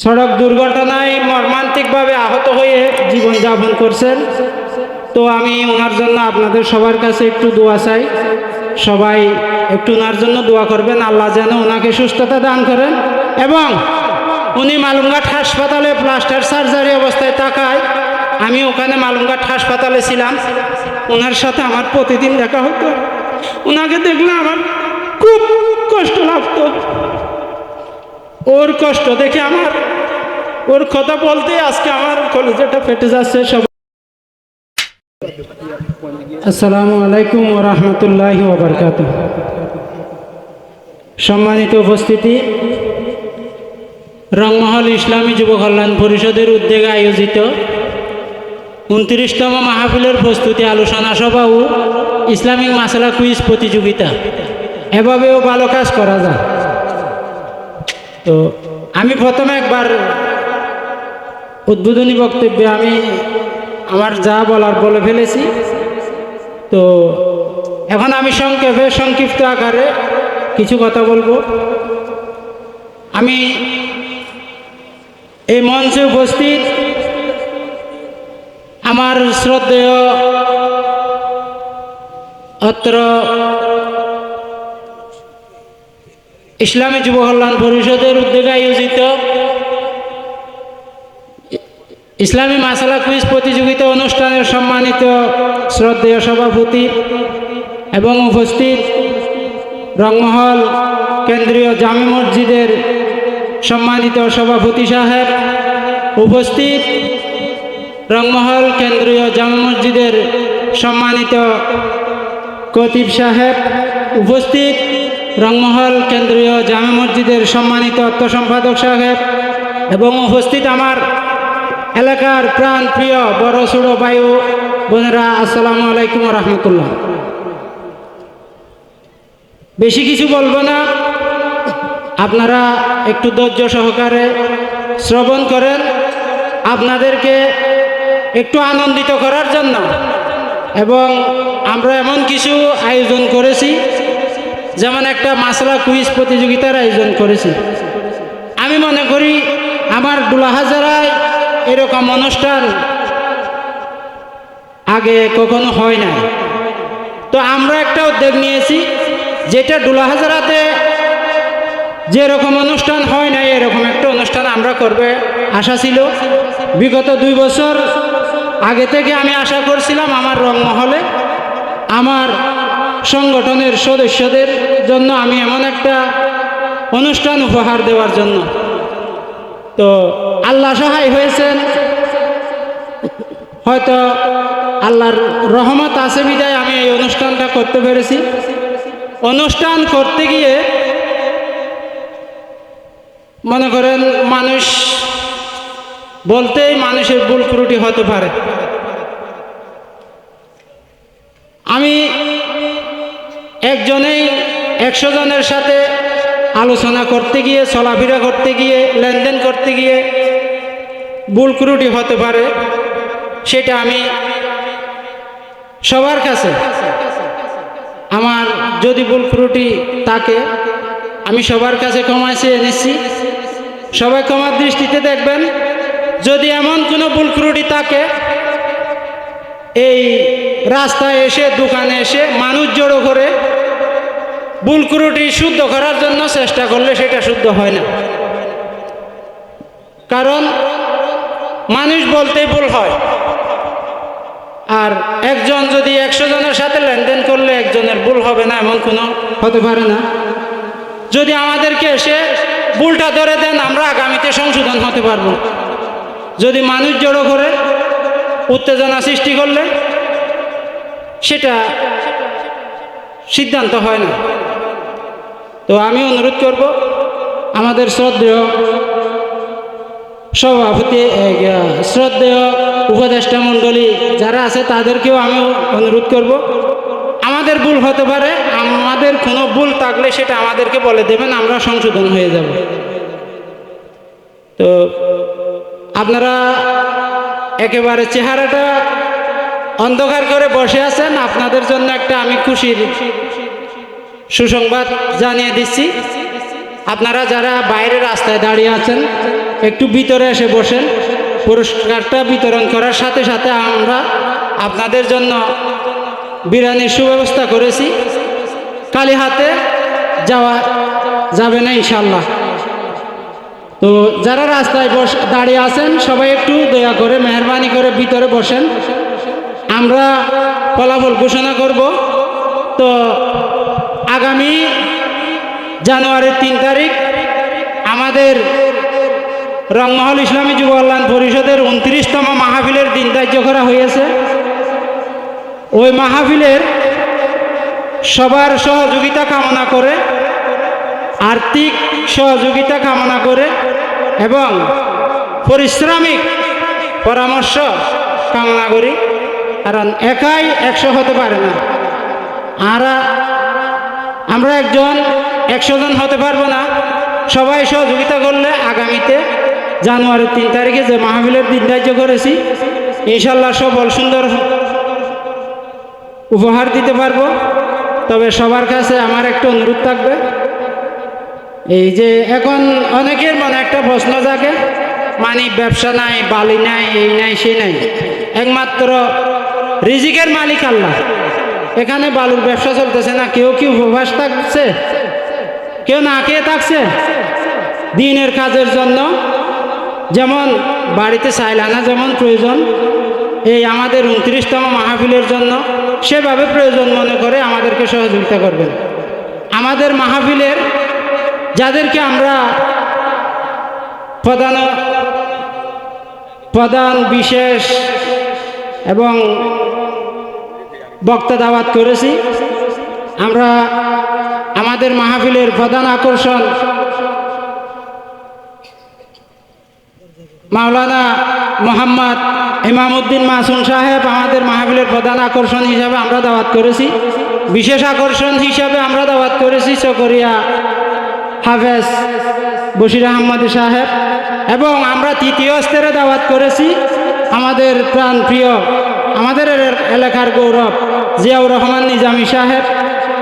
সড়ক দুর্ঘটনায় মর্মান্তিকভাবে আহত হয়ে জীবনযাপন করছেন। তো আমি ওনার জন্য আপনাদের সবার কাছে একটু দোয়া চাই। সবাই একটু ওনার জন্য দোয়া করবেন। আল্লাহ যেন ওনাকে সুস্থতা দান করেন এবং উনি মালুমঘাট হাসপাতালে প্লাস্টার সার্জারি অবস্থায় তাকায় আমি ওখানে মালুমঘাট হাসপাতালে ছিলাম। ওনার সাথে আমার প্রতিদিন দেখা হতো। ওনাকে দেখলে আমার খুব কষ্ট লাগতো। ওর কষ্ট দেখে আমার, ওর কথা বলতে আজকে আমার কলেজেটা ফেটে যাচ্ছে সব। আসসালামু আলাইকুম রহমতুল্লাহ ওবরকাত সম্মানিত উপস্থিতি, রংমহল ইসলামী যুব কল্যাণ পরিষদের উদ্যোগে আয়োজিত উনত্রিশতম মাহফিলের প্রস্তুতি আলোচনা সভা ও ইসলামিক মাসালা কুইজ প্রতিযোগিতা। এভাবেও ভালো কাজ করা যায়। তো আমি প্রথমে একবার উদ্বোধনী বক্তব্যে আমি আমার যা বলার বলে ফেলেছি। তো এখন আমি সংক্ষেপে, সংক্ষিপ্ত আকারে কিছু কথা বলব। আমি এই মঞ্চে উপস্থিত আমার শ্রদ্ধেয় অত্র ইসলামী যুব কল্যাণ পরিষদের উদ্যোগে আয়োজিত ইসলামী মাসালা কুইজ প্রতিযোগিতা অনুষ্ঠানের সম্মানিত শ্রদ্ধেয় সভাপতি এবং উপস্থিত রংমহল কেন্দ্রীয় জামে মসজিদের সম্মানিত সভাপতি সাহেব, উপস্থিত রংমহল কেন্দ্রীয় জামে মসজিদের সম্মানিত কতিব সাহেব, উপস্থিত রংমহল কেন্দ্রীয় জামে মসজিদের সম্মানিত অর্থ সম্পাদক সাহেব এবং উপস্থিত আমার এলাকার প্রাণ প্রিয় বড় ছোড়ো বায়ু বোনেরা, আসসালামু আলাইকুম রহমতুল্লাহ। বেশি কিছু বলব না। আপনারা একটু ধৈর্য সহকারে শ্রবণ করেন। আপনাদেরকে একটু আনন্দিত করার জন্য। এবং আমরা এমন কিছু আয়োজন করেছি যেমন একটা মাসলা কুইজ প্রতিযোগিতার আয়োজন করেছি। আমি মনে করি আমার দুলাহাজারায় এরকম অনুষ্ঠান আগে কখনো হয় নাই। তো আমরা একটা উদ্যোগ নিয়েছি, যেটা ডুলাহাজারাতে যেরকম অনুষ্ঠান হয় নাই, এরকম একটা অনুষ্ঠান আমরা করবে আশা ছিল। বিগত দুই বছর আগে থেকে আমি আশা করছিলাম আমার রংমহলে আমার সংগঠনের সদস্যদের জন্য আমি এমন একটা অনুষ্ঠান উপহার দেওয়ার জন্য। তো আল্লাহ সহায় হয়েছেন। হয়তো আল্লাহর রহমত আছে বিদায়, আমি এই অনুষ্ঠানটা করতে পেরেছি। অনুষ্ঠান করতে গিয়ে মনে করেন মানুষ বলতেই মানুষের ভুল ত্রুটি হতে পারে। একশো জনের সাথে আলোচনা করতে গিয়ে, চলাফেরা করতে গিয়ে, লেনদেন করতে গিয়ে ভুল ত্রুটি হতে পারে, সেটা আমি সবার কাছে, আমার যদি ভুল ত্রুটি থাকে, আমি সবার কাছে ক্ষমা চেয়ে নিচ্ছি। সবাই ক্ষমার দৃষ্টিতে দেখবেন, যদি এমন কোনো ভুল ত্রুটি থাকে, এই রাস্তায় এসে, দোকানে এসে মানুষ জড়ো করে ভুল ত্রুটি শুদ্ধ করার জন্য চেষ্টা করলে সেটা শুদ্ধ হয় না। কারণ মানুষ বলতেই ভুল হয়। আর একজন যদি একশো জনের সাথে লেনদেন করলে একজনের ভুল হবে না এমন কোনো হতে পারে না। যদি আমাদেরকে এসে ভুলটা ধরে দেন, আমরা আগামীতে সংশোধন হতে পারব। যদি মানুষ জড়ো করে উত্তেজনা সৃষ্টি করলে, সেটা সিদ্ধান্ত হয় না। তো আমি অনুরোধ করব, আমাদের শ্রদ্ধেয় সভাপতি শ্রদ্ধেয় উপদেষ্টা মণ্ডলী যারা আছে, তাদেরকেও আমি অনুরোধ করব। আমাদের ভুল হতে পারে, আমাদের কোনো ভুল থাকলে সেটা আমাদেরকে বলে দেবেন, আমরা সংশোধন হয়ে যাব। তো আপনারা একেবারে চেহারাটা অন্ধকার করে বসে আছেন, আপনাদের জন্য একটা আমি খুশির সুসংবাদ জানিয়ে দিচ্ছি। আপনারা যারা বাইরে রাস্তায় দাঁড়িয়ে আছেন, একটু ভিতরে এসে বসেন। পুরস্কারটা বিতরণ করার সাথে সাথে আমরা আপনাদের জন্য বিরিয়ানির সুব্যবস্থা করেছি। কালী হাতে যাওয়া যাবে না ইনশাল্লাহ তো যারা রাস্তায় বস দাঁড়িয়ে আছেন, সবাই একটু দয়া করে, মেহরবানি করে ভিতরে বসেন। আমরা ফলাফল ঘোষণা করব। তো আগামী জানুয়ারির তিন তারিখ আমাদের রংমহল ইসলামী যুব কল্যাণ পরিষদের উনত্রিশতম মাহফিলের দিন ধার্য করা হয়েছে। ওই মাহফিলের সবার সহযোগিতা কামনা করে, আর্থিক সহযোগিতা কামনা করে এবং পরিশ্রমিক পরামর্শ কামনা করি। কারণ একাই একশো হতে পারে না। আর আমরা একজন একশো জন হতে পারব না। সবাই সহযোগিতা করলে আগামীতে জানুয়ারির তিন তারিখে যে মাহফিলের দিন ধার্য করেছি ইনশাল্লাহ সবল সুন্দর উপহার দিতে পারব। তবে সবার কাছে আমার একটা অনুরোধ থাকবে। এই যে এখন অনেকের মনে একটা প্রশ্ন জাগে মানে ব্যবসা নাই, বালি নাই, এই নাই সেই নাই। একমাত্র রিজিকের মালিক আল্লাহ। এখানে বালুর ব্যবসা চলতেছে না, কেউ কি উপবাস থাকছে? কেউ না খেয়ে থাকছে? দিনের কাজের জন্য। যেমন বাড়িতে চাইল আনা যেমন প্রয়োজন, এই আমাদের উনত্রিশতম মাহফিলের জন্য সেভাবে প্রয়োজন মনে করে আমাদেরকে সহযোগিতা করবেন। আমাদের মাহফিলের যাদেরকে আমরা প্রধান প্রধান বিশেষ এবং বক্তা দাওয়াত করেছি। আমরা আমাদের মাহফিলের প্রধান আকর্ষণ মাওলানা মোহাম্মদ ইমামউদ্দিন মাসুম সাহেব আমাদের মাহফিলের প্রধান আকর্ষণ হিসাবে আমরা দাওয়াত করেছি। বিশেষ আকর্ষণ হিসাবে আমরা দাওয়াত করেছি চকরিয়া হাফেজ বশির আহমদ সাহেব। এবং আমরা তৃতীয় স্তরে দাওয়াত করেছি আমাদের প্রাণ প্রিয় আমাদের এলাকার গৌরব জিয়াউর রহমান নিজামী সাহেব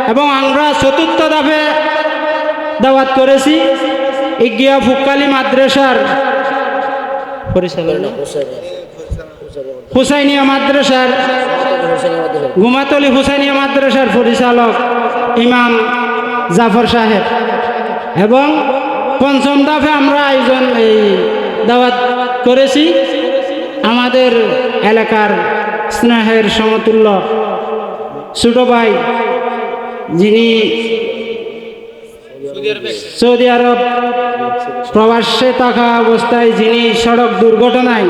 এবং আমরা চতুর্থ ধাপে দাওয়াত করেছি ইগিয়া ফুকালি মাদ্রাসার পরিচালক না? হুসাইনিয়া মাদ্রাসার গুমাতলি হুসাইনিয়া মাদ্রাসার পরিচালক ইমাম জাফর সাহেব এবং পঞ্চম দফে আমরা আয়োজন এই দাওয়াত করেছি আমাদের এলাকার স্নেহের সমতুল্য। ছোট ভাই যিনি সৌদি আরব প্রবাসে থাকা অবস্থায় যিনি সড়ক দুর্ঘটনায়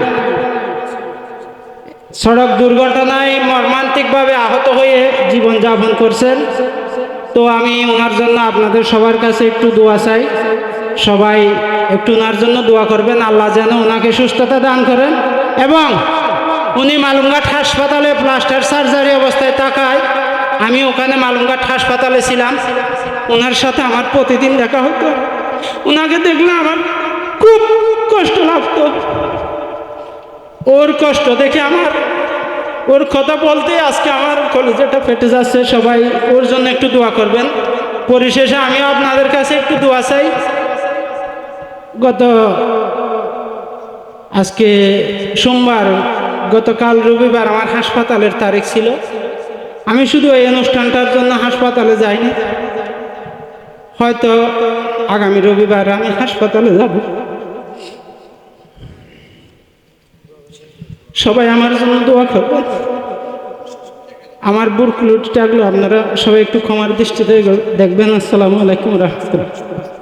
সড়ক দুর্ঘটনায় মর্মান্তিকভাবে আহত হয়ে জীবনযাপন করছেন। তো আমি ওনার জন্য আপনাদের সবার কাছে একটু দোয়া চাই। সবাই একটু ওনার জন্য দোয়া করবেন। আল্লাহ যেন ওনাকে সুস্থতা দান করেন এবং উনি মালুমঘাট হাসপাতালে প্লাস্টার সার্জারি অবস্থায় থাকায় আমি ওখানে মালুমঘাট হাসপাতালে ছিলাম। ওনার সাথে আমার প্রতিদিন দেখা হতো। ওনাকে দেখলে আমার খুব কষ্ট লাগতো। ওর কষ্ট দেখে আমার, ওর কথা বলতে আজকে আমার কলেজেটা ফেটে যাচ্ছে। সবাই ওর জন্য একটু দোয়া করবেন। পরিশেষে আমিও আপনাদের কাছে একটু দোয়া চাই। গত আজকে সোমবার গতকাল রবিবার আমার হাসপাতালের তারিখ ছিল। আমি শুধু এই অনুষ্ঠানটার জন্য হাসপাতালে যাইনি। হয়তো আগামী রবিবার আমি হাসপাতালে যাব। সবাই আমার জন্য দোয়া করবেন। আমার বুড়কুলুটটাগুলো আপনারা সবাই একটু ক্ষমার দৃষ্টিতে দেখবেন। আসসালামু আলাইকুম রহমতুল্লাহ।